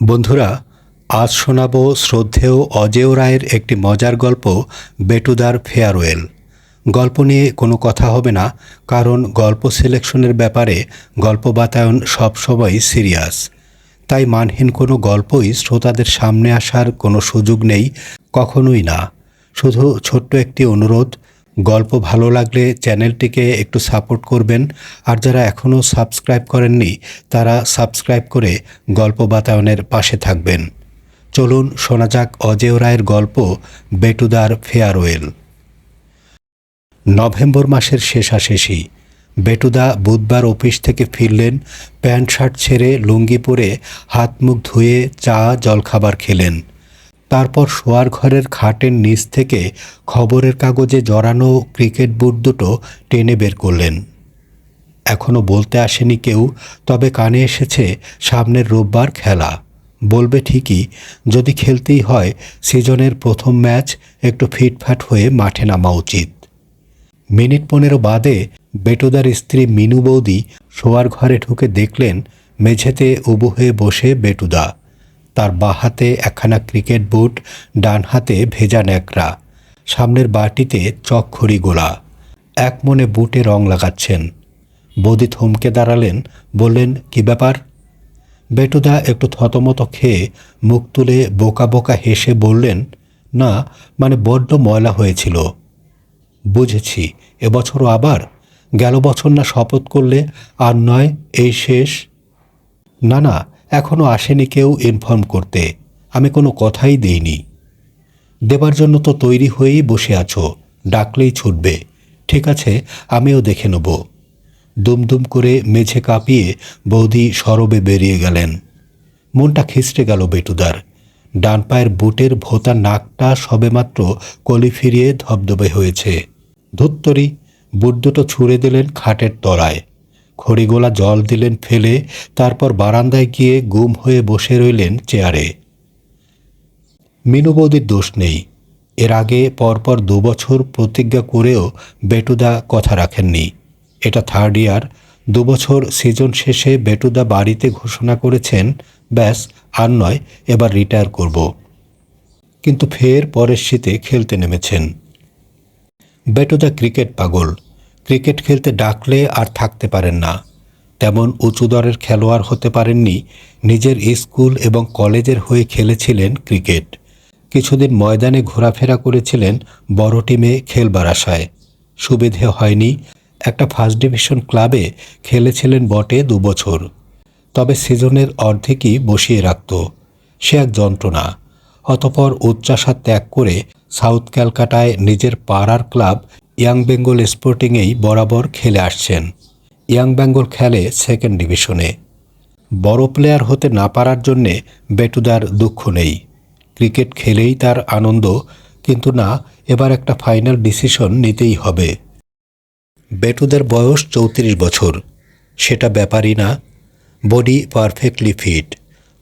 বন্ধুরা, আজ শোনাব শ্রদ্ধেয় অজেয় রায়ের একটি মজার গল্প, বেটুদার ফেয়ারওয়েল। গল্প নিয়ে কোনো কথা হবে না, কারণ গল্প সিলেকশনের ব্যাপারে গল্প বাতায়ন সবসময় সিরিয়াস। তাই মানহীন কোনো গল্পই শ্রোতাদের সামনে আসার কোনো সুযোগ নেই, কখনোই না। শুধু ছোট্ট একটি অনুরোধ গল্প ভালো লাগলে চ্যানেলটিকে একটু সাপোর্ট করবেন। আর যারা এখনও সাবস্ক্রাইব করেননি, তারা সাবস্ক্রাইব করে গল্প বাতায়নের পাশে থাকবেন। চলুন শোনা যাক অজেয় রায়ের গল্প বেটুদার ফেয়ারওয়েল। নভেম্বর মাসের শেষাশেষি, বেটুদা বুধবার অফিস থেকে ফিরলেন, প্যান্ট শার্ট ছেড়ে লুঙ্গি পরে হাত মুখ ধুয়ে চা, জলখাবার খেলেন। তারপর শোয়ার ঘরের খাটের নিচ থেকে খবরের কাগজে জড়ানো ক্রিকেট বুট দুটো টেনে বের করলেন। এখনও বলতে আসেনি কেউ, তবে কানে এসেছে সামনের রোববার খেলা। বলবে ঠিকই, যদি খেলতেই হয়, সিজনের প্রথম ম্যাচ একটু ফিটফাট হয়ে মাঠে নামা উচিত। মিনিট পনেরো বাদে বেটুদার স্ত্রী মিনু বৌদি শোয়ার ঘরে ঢুকে দেখলেন, মেঝেতে উবু হয়ে বসে বেটুদা। তার বাঁ হাতে একখানা ক্রিকেট বুট, ডান হাতে ভেজা ন্যাকড়া। সামনের বাটিতে চকখড়ি গোলা। এক মনে বুটে রং লাগাচ্ছেন। বৌদি থমকে দাঁড়ালেন, বললেন, কি ব্যাপার? বেটুদা একটু থতমত খেয়ে মুখ তুলে বোকা বোকা হেসে বললেন, না মানে বড্ড ময়লা হয়েছিল। বুঝেছি এবছরও আবার? গেল বছর না শপথ করলে আর নয়, এই শেষ? না না এখনও আসেনি কেউ ইনফর্ম করতে। আমি কোনো কথাই দেইনি। দেবার জন্য তো তৈরি হয়েই বসে আছো, ডাকলেই ছুটবে। ঠিক আছে, আমিও দেখে নেব। দুমদুম করে মেঝে কাঁপিয়ে বৌদি সরবে বেরিয়ে গেলেন। মনটা খিস্টে গেল বেটুদার। ডান পায়ের বুটের ভোতা নাকটা সবেমাত্র কলি ফিরিয়ে ধবধবে হয়েছে। ধুত্তরি, বুট দুটো ছুঁড়ে দিলেন খাটের তলায়। খড়িগোলা জল দিলেন ফেলে, তারপর বারান্দায় গিয়ে গুম হয়ে বসে রইলেন চেয়ারে। মিনু বৌদির দোষ নেই। এর আগে পরপর দুবছর প্রতিজ্ঞা করেও বেটুদা কথা রাখেননি। এটা থার্ড ইয়ার দুবছর সিজন শেষে বেটুদা বাড়িতে ঘোষণা করেছেন, ব্যাস, আর নয়, এবার রিটায়ার করব। কিন্তু ফের পরের শীতে খেলতে নেমেছেন। বেটুদা ক্রিকেট পাগল। ক্রিকেট খেলতে ডাকলে আর থাকতে পারেন না। তেমন উঁচু দরের খেলোয়াড় হতে পারেননি নিজের স্কুল এবং কলেজের হয়ে খেলেছিলেন ক্রিকেট। কিছুদিন ময়দানে ঘোরাফেরা করেছিলেন বড় টিমে খেলবার আশায়। সুবিধে হয়নি, একটা ফার্স্ট ডিভিশন ক্লাবে খেলেছিলেন বটে দুবছর। তবে সিজনের অর্ধেকই বসিয়ে রাখত। সে এক যন্ত্রণা। অতপর উচ্চাসা ত্যাগ করে সাউথ ক্যালকাটায় নিজের পাড়ার ক্লাব ইয়াং বেঙ্গল স্পোর্টিংয়েই বরাবর খেলে আসছেন। ইয়াং বেঙ্গল খেলে সেকেন্ড ডিভিশনে। বড় প্লেয়ার হতে না পারার জন্যে বেটুদার দুঃখ নেই। ক্রিকেট খেলেই তার আনন্দ, কিন্তু না, এবার একটা ফাইনাল ডিসিশন নিতেই হবে। বেটুদের বয়স চৌত্রিশ বছর। সেটা ব্যাপারই না। Body perfectly fit.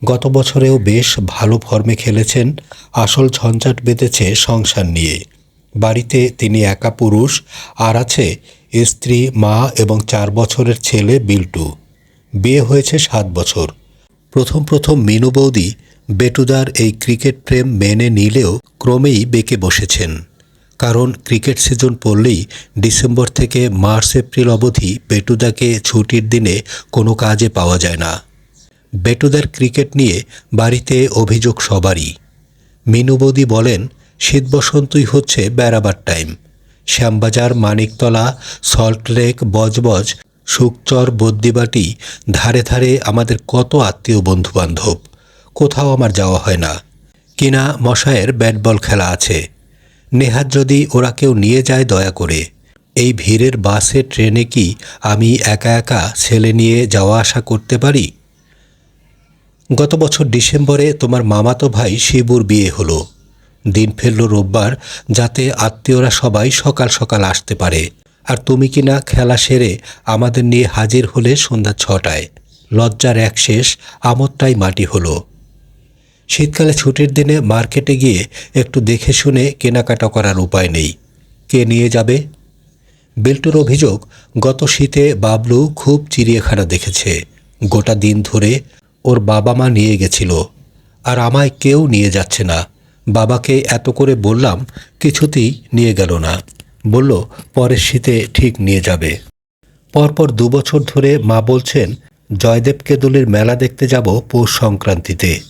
গত বছরেও বেশ ভালো ফর্মে খেলেছেন। আসল ঝঞ্ঝাট বেঁধেছে সংসার নিয়ে। বাড়িতে তিনি একা পুরুষ, আর আছে স্ত্রী, মা এবং চার বছরের ছেলে বিল্টু। বিয়ে হয়েছে সাত বছর। প্রথম প্রথম মিনু বৌদি বেটুদার এই ক্রিকেট প্রেম মেনে নিলেও ক্রমেই বেঁকে বসেছেন। কারণ ক্রিকেট সিজন পড়লেই ডিসেম্বর থেকে মার্চ, এপ্রিল অবধি বেটুদাকে ছুটির দিনে কোনো কাজে পাওয়া যায় না। বেটুদার ক্রিকেট নিয়ে বাড়িতে অভিযোগ সবারই। মিনু বৌদি বলেন শীত বসন্তই হচ্ছে বেড়াবার টাইম। শ্যামবাজার, মানিকতলা সল্টলেক বজবজ সুকচর বদ্যিবাটি ধারে ধারে আমাদের কত আত্মীয় বন্ধুবান্ধব। কোথাও আমার যাওয়া হয় না। কিনা মশায়ের ব্যাট বল খেলা আছে। নেহাত যদি ওরা কেউ নিয়ে যায় দয়া করে। এই ভিড়ের বাসে, ট্রেনে কি আমি একা একা ছেলে নিয়ে যাওয়া আসা করতে পারি? গত বছর ডিসেম্বরে তোমার মামাতো ভাই শিবুর বিয়ে হলো। দিন ফেলল রোববার, যাতে আত্মীয়রা সবাই সকাল সকাল আসতে পারে। আর তুমি কিনা খেলা সেরে আমাদের নিয়ে হাজির হলে সন্ধ্যা ছটায়। লজ্জার এক শেষ, আমোদটাই মাটি হলো। শীতকালে ছুটির দিনে মার্কেটে গিয়ে একটু দেখে শুনে কেনাকাটা করার উপায় নেই। কে নিয়ে যাবে? বিল্টুর অভিযোগ, গত শীতে বাবলু খুব চিড়িয়াখানা দেখেছে। গোটা দিন ধরে ওর বাবা মা নিয়ে গেছিল। আর আমায় কেউ নিয়ে যাচ্ছে না। বাবাকে এত করে বললাম, কিছুতেই নিয়ে গেল না। বলল, পরের শীতে ঠিক নিয়ে যাবে। পরপর দু বছর ধরে মা বলছেন জয়দেব কেদুলির মেলা দেখতে যাব পৌষ সংক্রান্তিতে।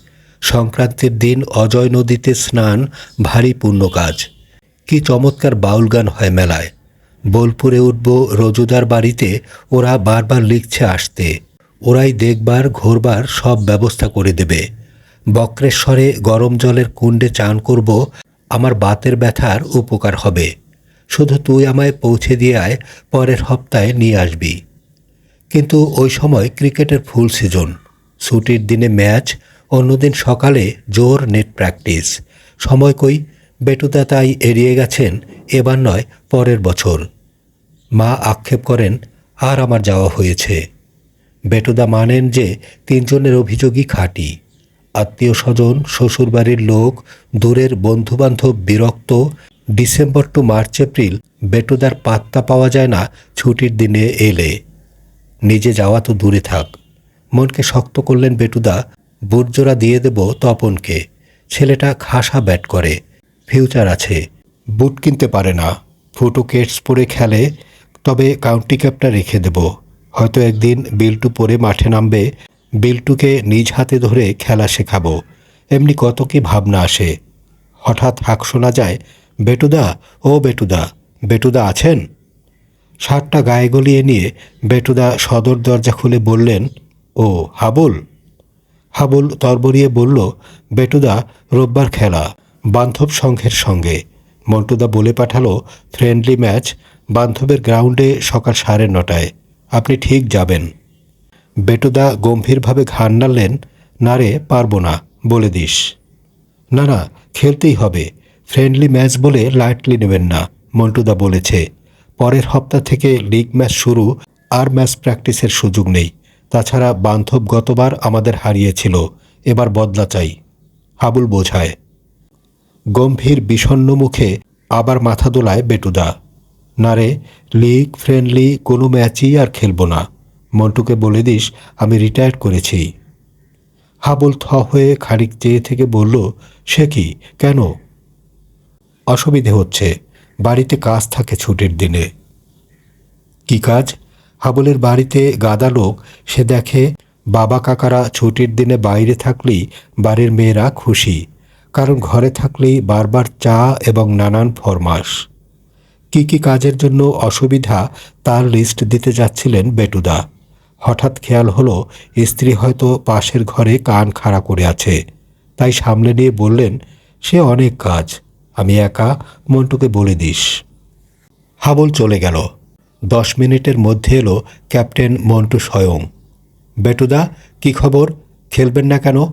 সংক্রান্তির দিন অজয় নদীতে স্নান, ভারী পূর্ণ কাজ। কি চমৎকার বাউল গান হয় মেলায়। বোলপুরে উঠব রজুদার বাড়িতে, ওরা বারবার লিখছে আসতে। ওরাই দেখবার, ঘোরবার সব ব্যবস্থা করে দেবে। বক্রেশ্বরে গরম জলের কুণ্ডে চান করব, আমার বাতের ব্যথার উপকার হবে। শুধু তুই আমায় পৌঁছে দিয়ে আয় পরের সপ্তাহে নিয়ে আসবি। কিন্তু ওই সময় ক্রিকেটের ফুল সিজন। ছুটির দিনে ম্যাচ, অন্যদিন সকালে জোর নেট প্র্যাকটিস। সময় কই? বেটুদা তাই এড়িয়ে গেছেন, এবার নয় পরের বছর। মা আক্ষেপ করেন, আর আমার যাওয়া হয়েছে। বেটুদা মানেন যে তিনজনের অভিযোগই খাঁটি। আত্মীয় স্বজন শ্বশুরবাড়ির লোক, দূরের বন্ধুবান্ধব বিরক্ত। ডিসেম্বর টু মার্চ, এপ্রিল, বেটুদার পাত্তা পাওয়া যায় না, ছুটির দিনে এলে। নিজে যাওয়া তো দূরে থাক। মনকে শক্ত করলেন বেটুদা, বুটজোড়া দিয়ে দেব তপনকে। ছেলেটা খাসা ব্যাট করে। ফিউচার আছে। বুট কিনতে পারে না। ফুটো কেটস পরে খেলে, তবে কাউন্টি ক্যাপটা রেখে দেব। হয়তো একদিন বিল্টু পরে মাঠে নামবে। বিল্টুকে নিজ হাতে ধরে খেলা শেখাবো। এমনি কত কি ভাবনা আসে। হঠাৎ হাক শোনা যায়, বেটুদা, ও বেটুদা বেটুদা আছেন? শার্টটা গায়ে গলিয়ে নিয়ে বেটুদা সদর দরজা খুলে বললেন, ও, হাবুল। হাবুল তরবরিয়ে বলল, বেটুদা, রোববার খেলা, বান্ধব সংঘের সঙ্গে। মন্টুদা বলে পাঠালো, ফ্রেন্ডলি ম্যাচ, বান্ধবের গ্রাউন্ডে সকাল সাড়ে নটায়। আপনি ঠিক যাবেন। বেটুদা গম্ভীরভাবে ঘাড় নাড়লেন না রে পারব না, বলে দিস। না না, খেলতেই হবে, ফ্রেন্ডলি ম্যাচ বলে লাইটলি নেবেন না, মন্টুদা বলেছে। পরের হপ্তাহ থেকে লিগ ম্যাচ শুরু, আর ম্যাচ প্র্যাকটিসের সুযোগ নেই। তাছাড়া বান্ধব গতবার আমাদের হারিয়েছিল, এবার বদলা চাই, হাবুল বোঝায়। গম্ভীর বিষণ্ণ মুখে আবার মাথা দোলায় বেটুদা। না রে লিগ ফ্রেন্ডলি কোনো ম্যাচই আর খেলব না মন্টুকে বলে দিস, আমি রিটায়ার করেছি। হাবুল থ হয়ে খানিক চেয়ে থেকে বলল, সে কি? কেন? অসুবিধে হচ্ছে। বাড়িতে কাজ থাকে ছুটির দিনে। কি কাজ? হাবুলের বাড়িতে গাদা লোক, সে দেখে বাবা কাকারা ছুটির দিনে বাইরে থাকলেই বাড়ির মেয়েরা খুশি, কারণ ঘরে থাকলেই বারবার চা এবং নানান ফরমাস কি কি কাজের জন্য অসুবিধা তার লিস্ট দিতে যাচ্ছিলেন বেটুদা। হঠাৎ খেয়াল হলো, স্ত্রী হয়তো পাশের ঘরে কান খাড়া করে আছে। তাই সামলে নিয়ে বললেন, সে অনেক কাজ, আমি একা, মন্টুকে বলে দিস। হাবল চলে গেল। দশ মিনিটের মধ্যে এলো ক্যাপ্টেন মন্টু স্বয়ং। বেটুদা, কি খবর? খেলবেন না কেন?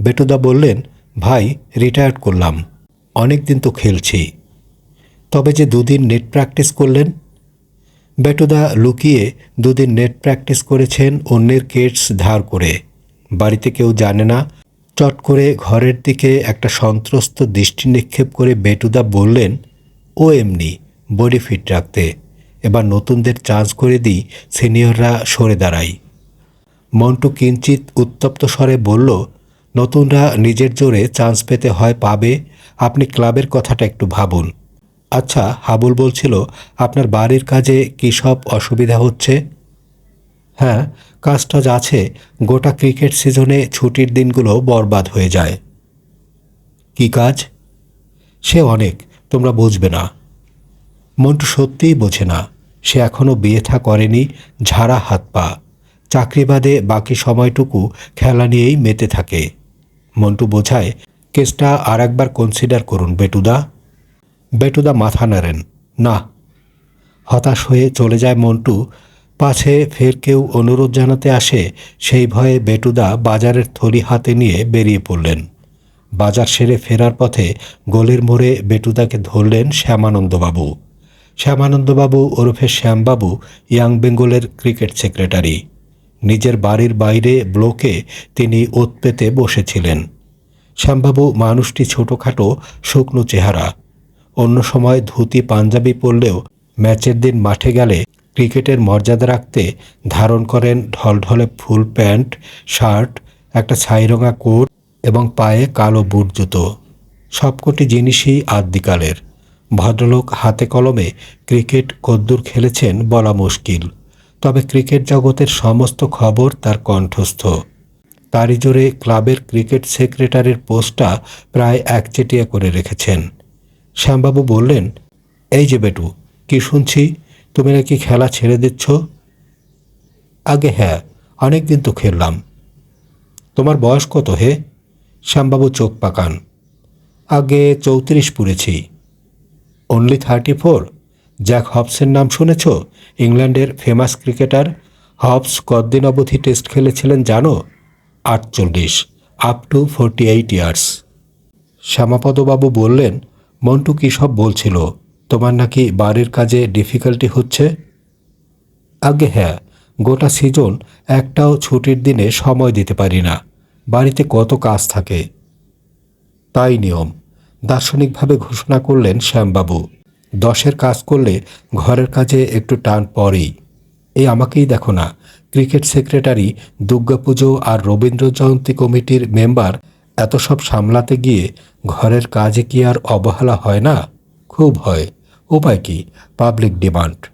বেটুদা বললেন, ভাই রিটায়ার্ড করলাম। অনেক দিন তো খেলছি। তবে যে দুদিন নেট প্র্যাকটিস করলেন বেটুদা লুকিয়ে দুদিন নেট প্র্যাকটিস করেছেন অন্যের কেটস ধার করে। বাড়িতে কেউ জানে না, চট করে ঘরের দিকে একটা সন্ত্রস্ত দৃষ্টি নিক্ষেপ করে বেটুদা বললেন, ও এমনি, বডি ফিট রাখতে। এবার নতুনদের চান্স করে দিই, সিনিয়ররা সরে দাঁড়াই। মন্টু কিঞ্চিত উত্তপ্ত স্বরে বলল, নতুনরা নিজের জোরে চান্স পেতে হয় পাবে। আপনি ক্লাবের কথাটা একটু ভাবুন। আচ্ছা হাবুল বলছিল, আপনার বাড়ির কাজে কী সব অসুবিধা হচ্ছে? হ্যাঁ কাজটা আছে, গোটা ক্রিকেট সিজনে ছুটির দিনগুলো বরবাদ হয়ে যায়। কি কাজ? সে অনেক, তোমরা বুঝবে না। মন্টু সত্যিই বোঝে না, সে এখনও বিয়ে থা করেনি, ঝাড়া হাত পা। চাকরি বাদে বাকি সময়টুকু খেলা নিয়েই মেতে থাকে। মন্টু বোঝায়, কেসটা আর একবার কনসিডার করুন, বেটুদা। বেটুদা মাথা নাড়েন, না। হতাশ হয়ে চলে যায় মন্টু। পাছে ফের কেউ অনুরোধ জানাতে আসে, সেই ভয়ে বেটুদা বাজারের থলি হাতে নিয়ে বেরিয়ে পড়লেন। বাজার সেরে ফেরার পথে গলির মোড়ে বেটুদাকে ধরলেন শ্যামানন্দবাবু। শ্যামানন্দবাবু ওরফে শ্যামবাবু, ইয়াং বেঙ্গলের ক্রিকেট সেক্রেটারি। নিজের বাড়ির বাইরে ব্লকে তিনি ওত পেতে বসেছিলেন। শ্যামবাবু মানুষটি ছোটোখাটো, শুকনো চেহারা। অন্য সময় ধুতি, পাঞ্জাবি পরলেও ম্যাচের দিন মাঠে গেলে ক্রিকেটের মর্যাদা রাখতে ধারণ করেন ঢলঢলে ফুল প্যান্ট, শার্ট, একটা ছাইরঙা কোট এবং পায়ে কালো বুট জুতো। সবকটি জিনিসই আদ্যিকালের। ভদ্রলোক হাতে কলমে ক্রিকেট কদ্দুর খেলেছেন বলা মুশকিল। তবে ক্রিকেট জগতের সমস্ত খবর তার কণ্ঠস্থ। তারই জোরে ক্লাবের ক্রিকেট সেক্রেটারির পোস্টটা প্রায় একচেটিয়া করে রেখেছেন। শ্যামবাবু বললেন, এই যে বেটু, কি শুনছি? তুমি নাকি খেলা ছেড়ে দিচ্ছ? আগে হ্যাঁ অনেক দিন তো খেললাম। তোমার বয়স কত হে? শ্যামবাবু চোখ পাকান। আগে চৌত্রিশ পুড়েছি অনলি থার্টি ফোর জ্যাক হবসের নাম শুনেছ? ইংল্যান্ডের ফেমাস ক্রিকেটার হবস কতদিন অবধি টেস্ট খেলেছিলেন জানো? আটচল্লিশ up to forty eight years শ্যামাপদবাবু বললেন মন্টু কী সব বলছিল? তোমার নাকি বাড়ির কাজে ডিফিকাল্টি হচ্ছে? আগে হ্যাঁ। গোটা সিজন একটাও ছুটির দিনে সময় দিতে পারি না। বাড়িতে কত কাজ থাকে? তাই নিয়ম। দার্শনিকভাবে ঘোষণা করলেন শ্যামবাবু। দশের কাজ করলে ঘরের কাজে একটু টান পড়েই। এই আমাকেই দেখো না। ক্রিকেট সেক্রেটারি, দুর্গাপুজো আর রবীন্দ্র জয়ন্তী কমিটির মেম্বার এত সব সামলাতে গিয়ে ঘরের কাজে কি আর অবহেলা হয় না? খুব হয়। উপায় কি? Public demand.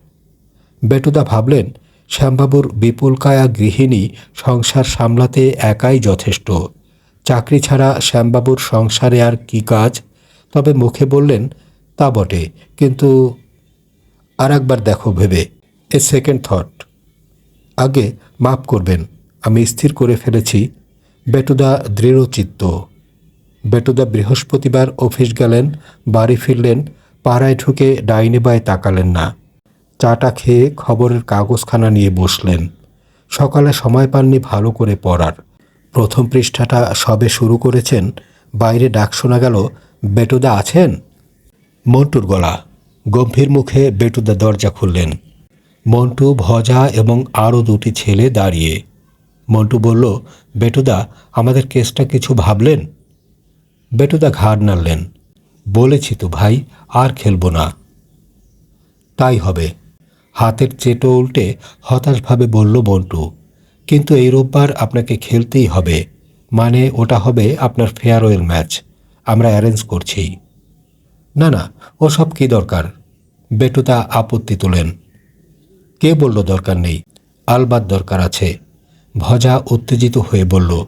বেটুদা ভাবলেন, শ্যামবাবুর বিপুলকায়া গৃহিণী সংসার সামলাতে একাই যথেষ্ট। চাকরি ছাড়া শ্যামবাবুর সংসারে আর কি কাজ? তবে মুখে বললেন, তা বটে, কিন্তু আর একবার দেখো ভেবে। এ সেকেন্ড থট আগে মাফ করবেন, আমি স্থির করে ফেলেছি। বেটুদা দৃঢ়চিত্ত। বেটুদা বৃহস্পতিবার অফিস গেলেন, বাড়ি ফিরলেন, পাড়ায় ঢুকে ডাইনি বায় তাকালেন না। চাটা খেয়ে খবরের কাগজখানা নিয়ে বসলেন। সকালে সময় পাননি ভালো করে পড়ার। প্রথম পৃষ্ঠাটা সবে শুরু করেছেন, বাইরে ডাক শোনা গেল, বেটুদা আছেন? মন্টুর গলা। গম্ভীর মুখে বেটুদা দরজা খুললেন। মন্টু, ভজা এবং আরও দুটি ছেলে দাঁড়িয়ে। মন্টু বলল, বেটুদা, আমাদের কেসটা কিছু ভাবলেন? বেটুদা ঘাড় নাড়লেন। বলেছি তো, ভাই, আর খেলব না। তাই হবে। হাতের চেটো উল্টে হতাশভাবে বলল বন্টু, কিন্তু এই রোববার আপনাকে খেলতেই হবে। মানে ওটা হবে আপনার ফেয়ারওয়েল ম্যাচ আমরা অ্যারেঞ্জ করছি। না না, ওসব কী দরকার? বেটুদা আপত্তি তোলেন। কে বলল দরকার নেই? আলবাদ দরকার আছে। ভজা উত্তেজিত হয়ে বলল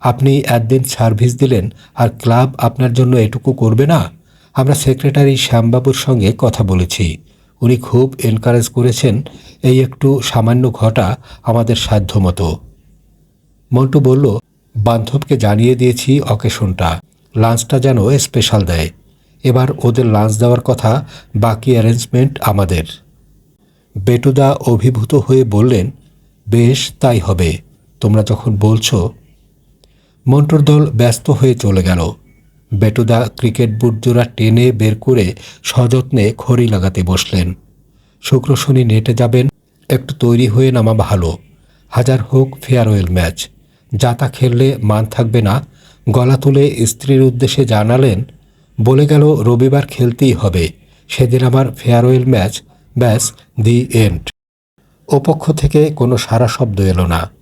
আপনি একদিন সার্ভিস দিলেন আর ক্লাব আপনার জন্য এটুকু করবে না? আমরা সেক্রেটারি শ্যামবাবুর সঙ্গে কথা বলেছি। উনি খুব এনকারেজ করেছেন এই একটু সামান্য ঘটা আমাদের সাধ্যমতো। মন্টু বলল, বান্ধবকে জানিয়ে দিয়েছি অকেশনটা লাঞ্চটা যেন স্পেশাল দেয়। এবার ওদের লাঞ্চ দেওয়ার কথা বাকি অ্যারেঞ্জমেন্ট আমাদের। বেটুদা অভিভূত হয়ে বললেন, বেশ, তাই হবে। তোমরা যখন বলছো মন্টুর দল ব্যস্ত হয়ে চলে গেল। বেটুদা ক্রিকেট বুট জোড়া টেনে বের করে সযত্নে খড়ি লাগাতে বসলেন। শুক্র শনি নেটে যাবেন, একটু তৈরি হয়ে নামা ভালো। হাজার হোক ফেয়ারওয়েল ম্যাচ। যা তা খেললে মান থাকবে না। গলা তুলে স্ত্রীর উদ্দেশ্যে জানালেন, বলে গেল রবিবার খেলতেই হবে। সেদিন আমার ফেয়ারওয়েল ম্যাচ, ব্যাস দি এন্ড। ওপক্ষ থেকে কোনো সারা শব্দ এলো না।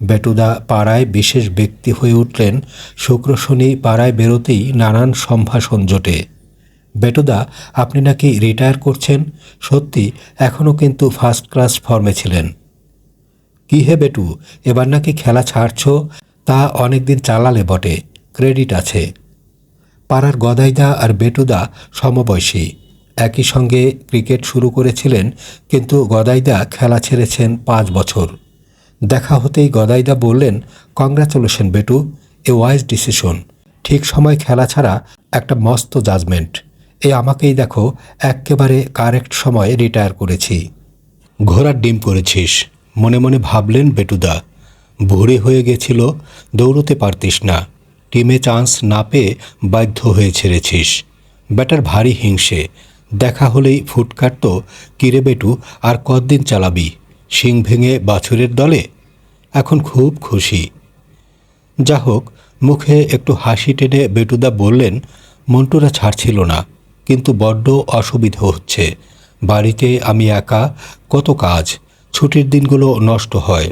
বেটুদা পাড়ায় বিশেষ ব্যক্তি হয়ে উঠলেন শুক্র শনি পাড়ায় বেরোতেই নানান সম্ভাষণ জোটে। বেটুদা, আপনি নাকি রিটায়ার করছেন? সত্যি এখনও কিন্তু ফার্স্ট ক্লাস ফর্মে ছিলেন। কি হে বেটু, এবার নাকি খেলা ছাড়ছ? তা অনেকদিন চালালে বটে, ক্রেডিট আছে। পাড়ার গদাইদা আর বেটুদা সমবয়সী, একই সঙ্গে ক্রিকেট শুরু করেছিলেন, কিন্তু গদাইদা খেলা ছেড়েছেন পাঁচ বছর। দেখা হতেই গদাইদা বললেন কংগ্রাচুলেশন বেটু এ ওয়াইজ ডিসিশন ঠিক সময় খেলা ছাড়া একটা মস্ত জাজমেন্ট এ আমাকেই দেখো, এক্কেবারে কারেক্ট সময়ে রিটায়ার করেছি। ঘোড়ার ডিম করেছিস। মনে মনে ভাবলেন বেটুদা, ভোরে হয়ে গেছিল, দৌড়তে পারতিস না। টিমে চান্স না পেয়ে বাধ্য হয়ে ছেড়েছিস। ব্যাটার ভারী হিংসে। দেখা হলেই ফুট কাটত কিরে বেটু, আর কতদিন চালাবি? শিং ভেঙে বাছুরের দলে এখন খুব খুশি। যা হোক, মুখে একটু হাসি টেনে বেটুদা বললেন, মন্টুরা ছাড়ছিল না, কিন্তু বড্ড অসুবিধে হচ্ছে। বাড়িতে আমি একা, কত কাজ, ছুটির দিনগুলো নষ্ট হয়।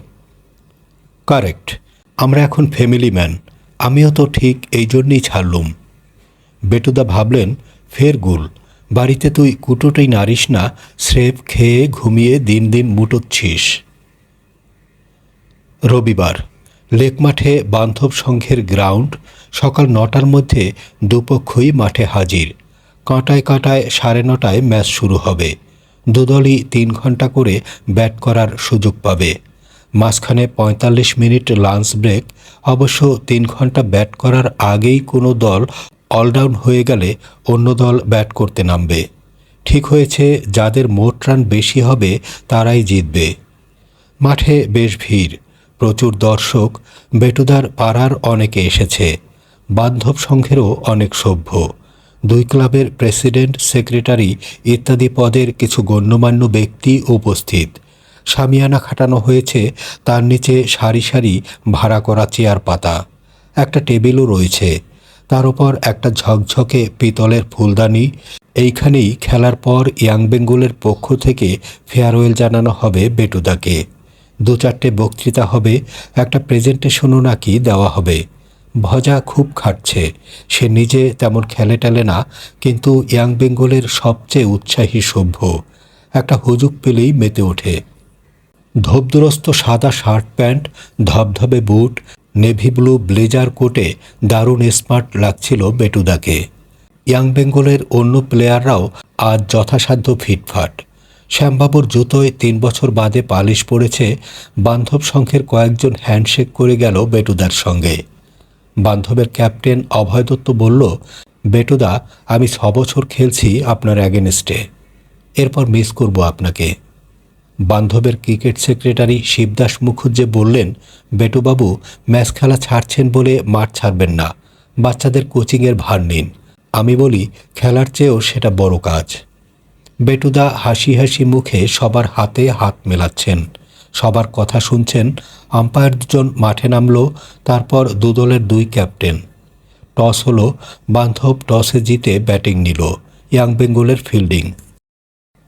কারেক্ট, আমরা এখন ফ্যামিলি ম্যান, আমিও তো ঠিক এই জন্যই ছাড়লুম। বেটুদা ভাবলেন, ফের গুল। বাড়িতে তুই কুটোটাই নারিস না, স্রেফ খেয়ে ঘুমিয়ে দিন দিন মুটোচ্ছিস। রবিবার লেক মাঠে বান্ধব সংঘের গ্রাউন্ড, সকাল নটার মধ্যে দুপক্ষই মাঠে হাজির। কাঁটায় কাঁটায় সাড়ে নটায় ম্যাচ শুরু হবে। দুদলই তিন ঘণ্টা করে ব্যাট করার সুযোগ পাবে। মাঝখানে পঁয়তাল্লিশ মিনিট লাঞ্চ ব্রেক, অবশ্য তিন ঘণ্টা ব্যাট করার আগেই কোনো দল অলডাউন হয়ে গেলে অন্য দল ব্যাট করতে নামবে। ঠিক হয়েছে, যাদের মোট রান বেশি হবে, তারাই জিতবে। মাঠে বেশ ভিড়। প্রচুর দর্শক। বেটুদার পাড়ার অনেকে এসেছে। বান্ধব সংঘেরও অনেক সভ্য। দুই ক্লাবের প্রেসিডেন্ট, সেক্রেটারি ইত্যাদি পদের কিছু গণ্যমান্য ব্যক্তি উপস্থিত। সামিয়ানা খাটানো হয়েছে, তার নিচে সারি সারি ভাড়া করা চেয়ার পাতা। একটা টেবিলও রয়েছে। তার উপর একটা ঝকঝকে পিতলের ফুলদানি। এইখানেই খেলার পর ইয়াং বেঙ্গলের পক্ষ থেকে ফেয়ারওয়েল জানানো হবে বেটুদাকে। দু চারটে বক্তৃতা হবে, একটা প্রেজেন্টেশনও নাকি দেওয়া হবে। ভজা খুব খাটছে। সে নিজে তেমন খেলে টেলে না, কিন্তু ইয়াং বেঙ্গলের সবচেয়ে উৎসাহী সভ্য। একটা হুজুক পেলেই মেতে ওঠে। ধবদুরস্ত সাদা শার্ট প্যান্ট, ধবধবে বুট নেভি ব্লু ব্লেজার কোটে দারুণ স্মার্ট লাগছিল বেটুদাকে। ইয়াং বেঙ্গলের অন্য প্লেয়াররাও আজ যথাসাধ্য ফিটফাট। শ্যামবাবুর জুতোয় তিন বছর বাদে পালিশ পড়েছে, বান্ধব সংঘের কয়েকজন হ্যান্ডশেক করে গেল বেটুদার সঙ্গে। বান্ধবের ক্যাপ্টেন অভয় দত্ত বলল, বেটুদা, আমি ছ বছর খেলছি আপনার অ্যাগেনস্টে এরপর মিস করব আপনাকে। বান্ধবের ক্রিকেট সেক্রেটারি শিবদাস মুখুজ্জে বললেন, বেটুবাবু, ম্যাচ খেলা ছাড়ছেন বলে মাঠ ছাড়বেন না। বাচ্চাদের কোচিংয়ের ভার নিন। আমি বলি, খেলার চেয়েও সেটা বড় কাজ বেটুদা হাসি হাসি মুখে সবার হাতে হাত মেলাচ্ছেন। সবার কথা শুনছেন, আম্পায়ার দুজন মাঠে নামলো, তারপর দুদলের দুই ক্যাপ্টেন। টস হলো, বান্ধব টসে জিতে ব্যাটিং নিল, ইয়াং বেঙ্গলের ফিল্ডিং।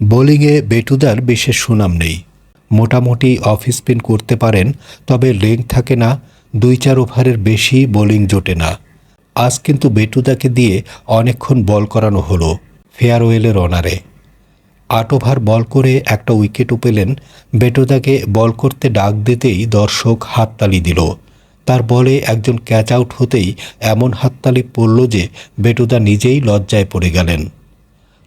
বোলিংয়ে বেটুদার বিশেষ সুনাম নেই। মোটামুটি অফ স্পিন করতে পারেন, তবে লেং থাকে না দুই চার ওভারের বেশি বোলিং জোটে না। আজ কিন্তু বেটুদাকে দিয়ে অনেকক্ষণ বল করানো হলো ফেয়ারওয়েলের অনারে। আট ওভার বল করে একটা উইকেটও পেলেন, বেটুদাকে বল করতে ডাক দিতেই দর্শক হাততালি দিল। তার বলে একজন ক্যাচ আউট হতেই এমন হাততালি পড়ল যে, বেটুদা নিজেই লজ্জায় পড়ে গেলেন।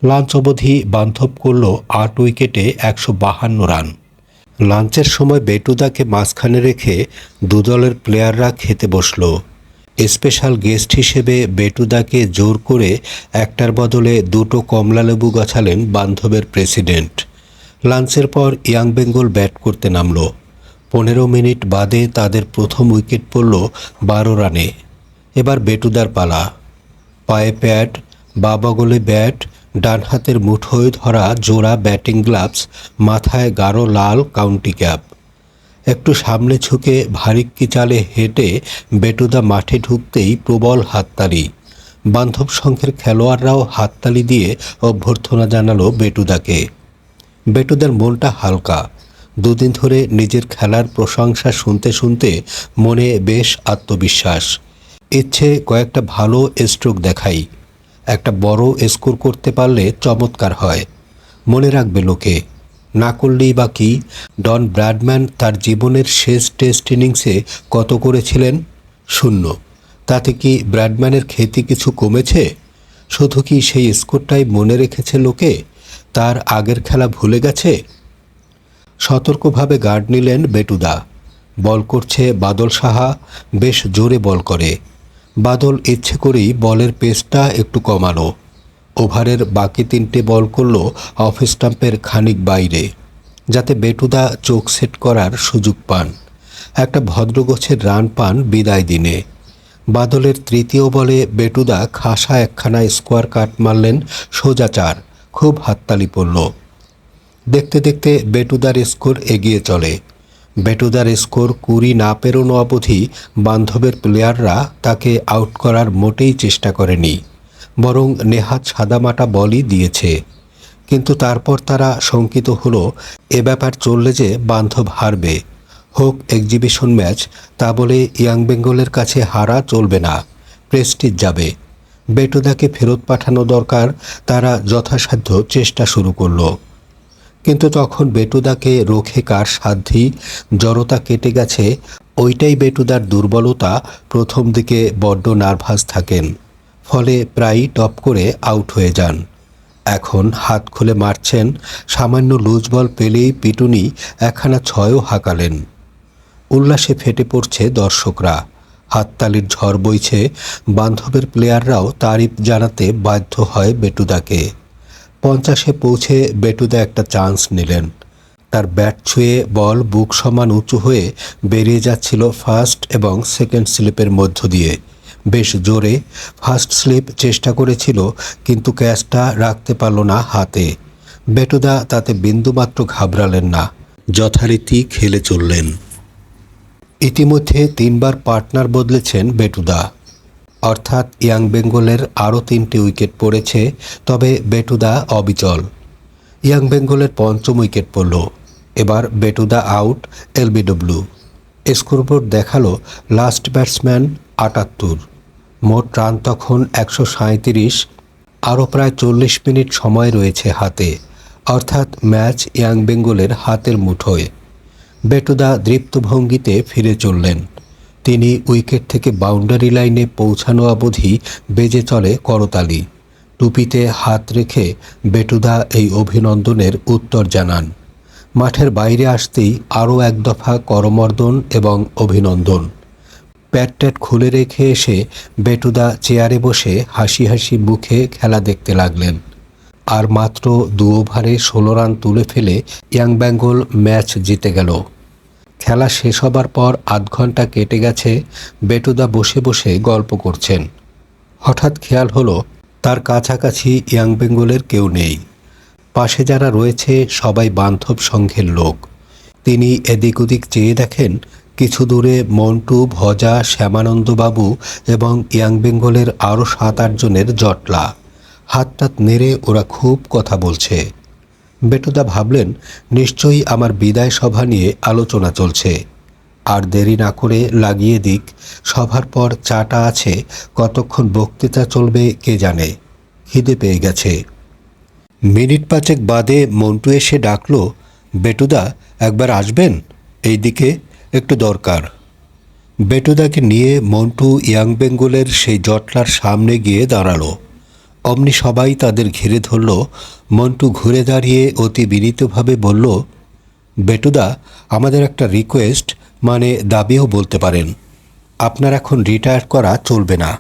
লাঞ্চ অবধি বান্ধব করল আট উইকেটে একশো বাহান্ন রান। লাঞ্চের সময় বেটুদাকে মাঝখানে রেখে দুদলের প্লেয়াররা খেতে বসল। স্পেশাল গেস্ট হিসেবে বেটুদাকে জোর করে একটার বদলে দুটো কমলালেবু গছালেন বান্ধবের প্রেসিডেন্ট। লাঞ্চের পর ইয়াং বেঙ্গল ব্যাট করতে নামল। পনেরো মিনিট বাদে তাদের প্রথম উইকেট পড়ল বারো রানে। এবার বেটুদার পালা। পায়ে প্যাট, বা বগলে ব্যাট ডান হাতের মুঠোয় ধরা জোড়া ব্যাটিং গ্লাভস, মাথায় গাঢ় লাল কাউন্টি ক্যাপ। একটু সামনে ঝুঁকে ভারিক্কি চালে হেঁটে বেটুদা মাঠে ঢুকতেই প্রবল হাততালি। বান্ধব সংঘের খেলোয়াড়রাও হাততালি দিয়ে অভ্যর্থনা জানালো বেটুদাকে। বেটুদার মনটা হালকা। দুদিন ধরে নিজের খেলার প্রশংসা শুনতে শুনতে মনে বেশ আত্মবিশ্বাস। ইচ্ছে কয়েকটা ভালো স্ট্রোক দেখাই। একটা বড় স্কোর করতে পারলে চমৎকার হয়। মনে রাখবে লোকে, না করলেই বা কি, ডন ব্র্যাডম্যান তার জীবনের শেষ টেস্ট ইনিংসে কত করেছিলেন? শূন্য। তাতে কি ব্র্যাডম্যানের খ্যাতি কিছু কমেছে? শুধু কি সেই স্কোরটাই মনে রেখেছে লোকে? তার আগের খেলা ভুলে গেছে? সতর্কভাবে গার্ড নিলেন বেটুদা। বল করছে বাদল সাহা, বেশ জোরে বল করে। বাদল ইচ্ছে করেই বলের পেসটা একটু কমানো ওভারের বাকি তিনটে বল করল অফ স্টাম্পের খানিক বাইরে, যাতে বেটুদা চোখ সেট করার সুযোগ পান। একটা ভদ্রগোছের রান পান বিদায় দিনে। বাদলের তৃতীয় বলে বেটুদা খাসা একখানা স্কোয়ার কাট মারলেন, সোজা চার, খুব হাততালি পড়ল। দেখতে দেখতে বেটুদার স্কোর এগিয়ে চলে। বেটুদার স্কোর কুড়ি না পেরোনো অবধি বান্ধবের প্লেয়াররা তাকে আউট করার মোটেই চেষ্টা করেনি, বরং নেহাত সাদামাটা বলই দিয়েছে। কিন্তু তারপর তারা শঙ্কিত হলো, এ ব্যাপার চললে যে বান্ধব হারবে। হোক এক্সিবিশন ম্যাচ, তা বলে ইয়াং বেঙ্গলের কাছে হারা চলবে না, প্রেস্টিজ যাবে। বেটুদাকে ফেরত পাঠানো দরকার, তারা যথাসাধ্য চেষ্টা শুরু করল। কিন্তু তখন বেটুদাকে রোখে কার সাধ্যি জড়তা কেটে গেছে, ওইটাই বেটুদার দুর্বলতা, প্রথম দিকে বড্ড নার্ভাস থাকেন। ফলে প্রায়ই টপ করে আউট হয়ে যান। এখন হাত খুলে মারছেন, সামান্য লুজ বল পেলেই পিটুনি একখানা ছয়ও হাঁকালেন। উল্লাসে ফেটে পড়ছে দর্শকরা। হাততালির ঝড় বইছে, বান্ধবের প্লেয়াররাও তারিফ জানাতে বাধ্য হয় বেটুদাকে। পঞ্চাশে পৌঁছে বেটুদা একটা চান্স নিলেন। তার ব্যাট ছুঁয়ে বল বুক সমান উঁচু হয়ে বেরিয়ে যাচ্ছিল ফার্স্ট এবং সেকেন্ড স্লিপের মধ্য দিয়ে। বেশ জোরে ফার্স্ট স্লিপ চেষ্টা করেছিল, কিন্তু ক্যাচটা রাখতে পারল না হাতে। বেটুদা তাতে বিন্দুমাত্র ঘাবড়ালেন না, যথারীতি খেলে চললেন। ইতিমধ্যে তিনবার পার্টনার বদলেছেন বেটুদা। অর্থাৎ ইয়াং বেঙ্গলের আরও তিনটি উইকেট পড়েছে, তবে বেটুদা অবিচল। ইয়াং বেঙ্গলের পঞ্চম উইকেট পড়ল। এবার বেটুদা আউট, এলবিডব্লিউ। স্কোরবোর্ড দেখাল, লাস্ট ব্যাটসম্যান আটাত্তর। মোট রান তখন একশো সাঁত্রিশ আরও প্রায় চল্লিশ মিনিট সময় রয়েছে হাতে। অর্থাৎ ম্যাচ ইয়াং বেঙ্গলের হাতের মুঠোয়। বেটুদা দৃপ্ত ভঙ্গিতে ফিরে চললেন। তিনি উইকেট থেকে বাউন্ডারি লাইনে পৌঁছানো অবধি বেজে চলে করতালি। টুপিতে হাত রেখে বেটুদা এই অভিনন্দনের উত্তর জানান। মাঠের বাইরে আসতেই আরও এক দফা করমর্দন এবং অভিনন্দন। প্যাট ট্যাট খুলে রেখে এসে বেটুদা চেয়ারে বসে হাসি হাসি মুখে খেলা দেখতে লাগলেন। আর মাত্র দু ওভারে ষোলো রান তুলে ফেলে ইয়াং বেঙ্গল ম্যাচ জিতে গেল। খেলা শেষ হবার পর আধ ঘণ্টা কেটে গেছে, বেটুদা বসে বসে গল্প করছেন। হঠাৎ খেয়াল হলো, তার কাছাকাছি ইয়াং বেঙ্গলের কেউ নেই। পাশে যারা রয়েছে, সবাই বান্ধব সংঘের লোক। তিনি এদিক ওদিক চেয়ে দেখেন, কিছু দূরে মন্টু, ভজা, শ্যামানন্দবাবু এবং ইয়াং বেঙ্গলের আরও সাত আটজনের জটলা। হাতটাত নেড়ে ওরা খুব কথা বলছে। বেটুদা ভাবলেন, নিশ্চয়ই আমার বিদায় সভা নিয়ে আলোচনা চলছে। আর দেরি না করে লাগিয়ে দিক, সভার পর চাটা আছে, কতক্ষণ বক্তৃতা চলবে কে জানে। খিদে পেয়ে গেছে। মিনিট পাঁচেক বাদে মন্টু এসে ডাকল, বেটুদা, একবার আসবেন? এইদিকে একটু দরকার। বেটুদাকে নিয়ে মন্টু ইয়াং বেঙ্গলের সেই জটলার সামনে গিয়ে দাঁড়াল। অমনি সবাই তাদের ঘিরে ধরল। মন্টু ঘুরে দাঁড়িয়ে অতি বিনীতভাবে বলল, বেটুদা, আমাদের একটা রিকোয়েস্ট মানে দাবিও বলতে পারেন। আপনার এখন রিটায়ার করা চলবে না।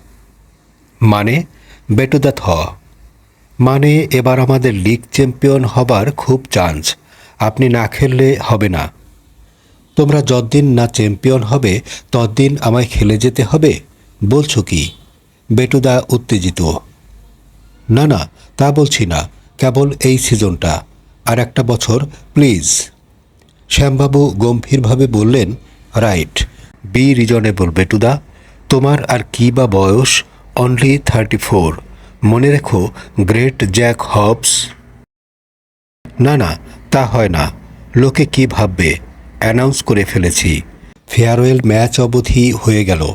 মানে বেটুদা থ। মানে এবার আমাদের লিগ চ্যাম্পিয়ন হবার খুব চান্স আপনি না খেললে হবে না। তোমরা যতদিন না চ্যাম্পিয়ন হবে, ততদিন আমায় খেলে যেতে হবে? বলছো কি? বেটুদা উত্তেজিত। না না, তা বলছি না, কেবল এই সিজনটা। আর একটা বছর, প্লিজ। শ্যামবাবু গম্ভীরভাবে বললেন, রাইট, বি রিজনেবল বেটুদা, তোমার আর কি বা বয়স? Only thirty four. মনে রেখো, গ্রেট জ্যাক হবস। না না, তা হয় না। লোকে কি ভাববে? অ্যানাউন্স করে ফেলেছি। ফেয়ারওয়েল ম্যাচ অবধি হয়ে গেল।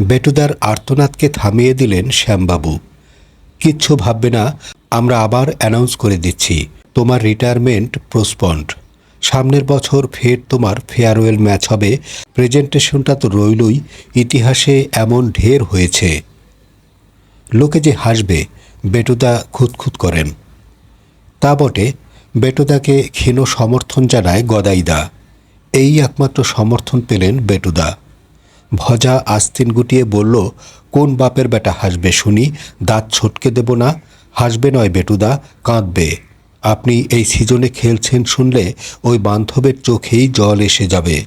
বেটুদার আর্তনাদকে থামিয়ে দিলেন শ্যামবাবু। কিচ্ছু ভাববে না, আমরা আবার অ্যানাউন্স করে দিচ্ছি, তোমার রিটায়ারমেন্ট প্রসপন্ড সামনের বছর ফের তোমার ফেয়ারওয়েল ম্যাচ হবে প্রেজেন্টেশনটা তো রইলই, ইতিহাসে এমন ঢের হয়েছে। লোকে যে হাসবে, বেটুদা খুঁতখুত করেন। তা বটে, বেটুদাকে ক্ষীণ সমর্থন জানায় গদাইদা। এই একমাত্র সমর্থন পেলেন বেটুদা। ভজা আস্তিন গুটিয়ে বলল কোন বাপের বেটা হাসবে শুনি, দাঁত ছটকে দেব না, হাসবে নয় বেটুদা, কাঁদবে। আপনি এই সিজনে খেলছেন শুনলে ওই বান্ধবের চোখেই জল এসে যাবে।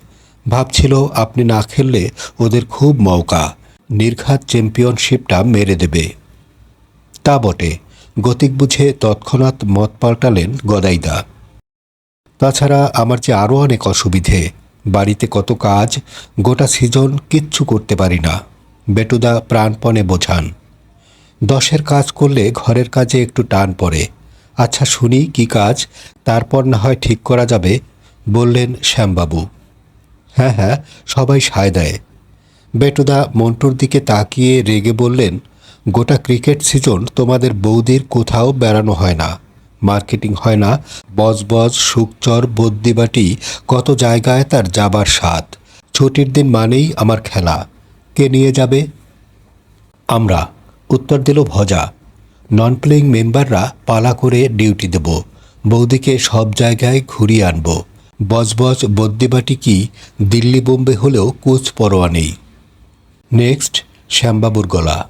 ভাবছিল আপনি না খেললে ওদের খুব মৌকা নির্ঘাত চ্যাম্পিয়নশিপটা মেরে দেবে। তা বটে, গতিক বুঝে তৎক্ষণাৎ মত পাল্টালেন গদাইদা। তাছাড়া আমার যে আরও অনেক অসুবিধে, বাড়িতে কত কাজ, গোটা সিজন কিচ্ছু করতে পারি না। বেটুদা প্রাণপণে বোঝান, দশের কাজ করলে ঘরের কাজে একটু টান পড়ে। আচ্ছা শুনি, কি কাজ? তারপর না হয় ঠিক করা যাবে? বললেন শ্যামবাবু। হ্যাঁ হ্যাঁ সবাই সায় দেয়। বেটুদা মন্টুর দিকে তাকিয়ে রেগে বললেন, গোটা ক্রিকেট সিজন তোমাদের বৌদির কোথাও বেড়ানো হয় না। মার্কেটিং হয় না বজবজ সুকচর বদ্যিবাটি, কত জায়গায় তার যাবার স্বাদ। ছুটির দিন মানেই আমার খেলা। কে নিয়ে যাবে? আমরা উত্তর দিল ভজা। নন প্লেয়িং মেম্বাররা পালা করে ডিউটি দেব। বৌদিকে সব জায়গায় ঘুরিয়ে আনব। বজবজ বদ্যিবাটি কি দিল্লি বোম্বে হলেও কুচ পরোয়া নেই। নেক্সট শ্যামবাবুর গলা।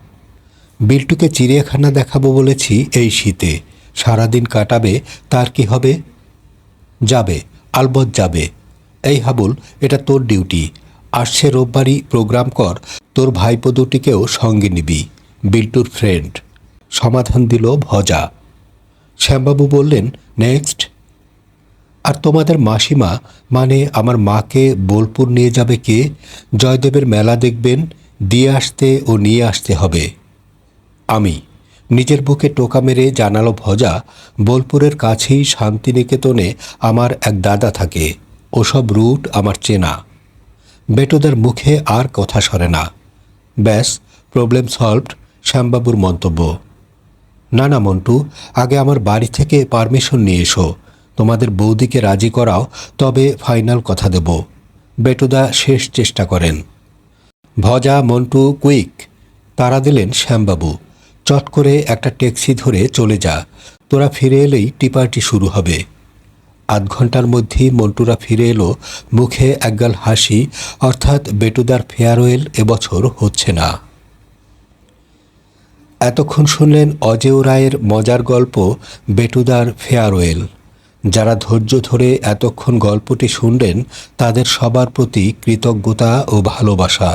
বিল্টুকে চিড়িয়াখানা দেখাবো বলেছি এই শীতে। সারাদিন কাটাবে, তার কি হবে? যাবে, আলবৎ যাবে। এই হাবুল, এটা তোর ডিউটি আসছে রোববারই প্রোগ্রাম কর, তোর ভাইপো দুটিকেও সঙ্গে নিবি। বিল্টুর ফ্রেন্ড। সমাধান দিল ভজা। শ্যামবাবু বললেন, নেক্সট? আর তোমাদের মাসিমা মানে আমার মাকে বোলপুর নিয়ে যাবে কে? জয়দেবের মেলা দেখবেন, দিয়ে আসতে ও নিয়ে আসতে হবে। আমি। নিজের বুকে টোকা মেরে জানালো ভজা, বোলপুরের কাছেই শান্তিনিকেতনে আমার এক দাদা থাকে, ওসব রুট আমার চেনা। বেটোদার মুখে আর কথা সরে না। ব্যাস প্রবলেম সলভড শ্যামবাবুর মন্তব্য। না না মন্টু, আগে আমার বাড়ি থেকে পারমিশন নিয়ে এসো। তোমাদের বৌদিকে রাজি করাও, তবে ফাইনাল কথা দেব। বেটুদা শেষ চেষ্টা করেন। ভজা, মন্টু, কুইক, তারা দিলেন শ্যামবাবু। চট করে একটা ট্যাক্সি ধরে চলে যা। তোরা ফিরে এলেই টিপার্টি শুরু হবে। আধ ঘণ্টার মধ্যেই মন্টুরা ফিরে এলো। মুখে একগাল হাসি, অর্থাৎ বেটুদার ফেয়ারওয়েল এবছর হচ্ছে না। এতক্ষণ শুনলেন অজেয় রায়ের মজার গল্প, বেটুদার ফেয়ারওয়েল যারা ধৈর্য ধরে এতক্ষণ গল্পটি শুনলেন, তাদের সবার প্রতি কৃতজ্ঞতা ও ভালোবাসা।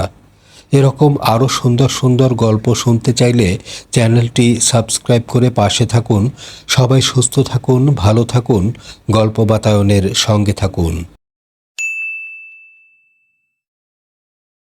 এরকম আরও সুন্দর সুন্দর গল্প শুনতে চাইলে চ্যানেলটি সাবস্ক্রাইব করে পাশে থাকুন। সবাই সুস্থ থাকুন, ভালো থাকুন। গল্প বাতায়নের সঙ্গে থাকুন।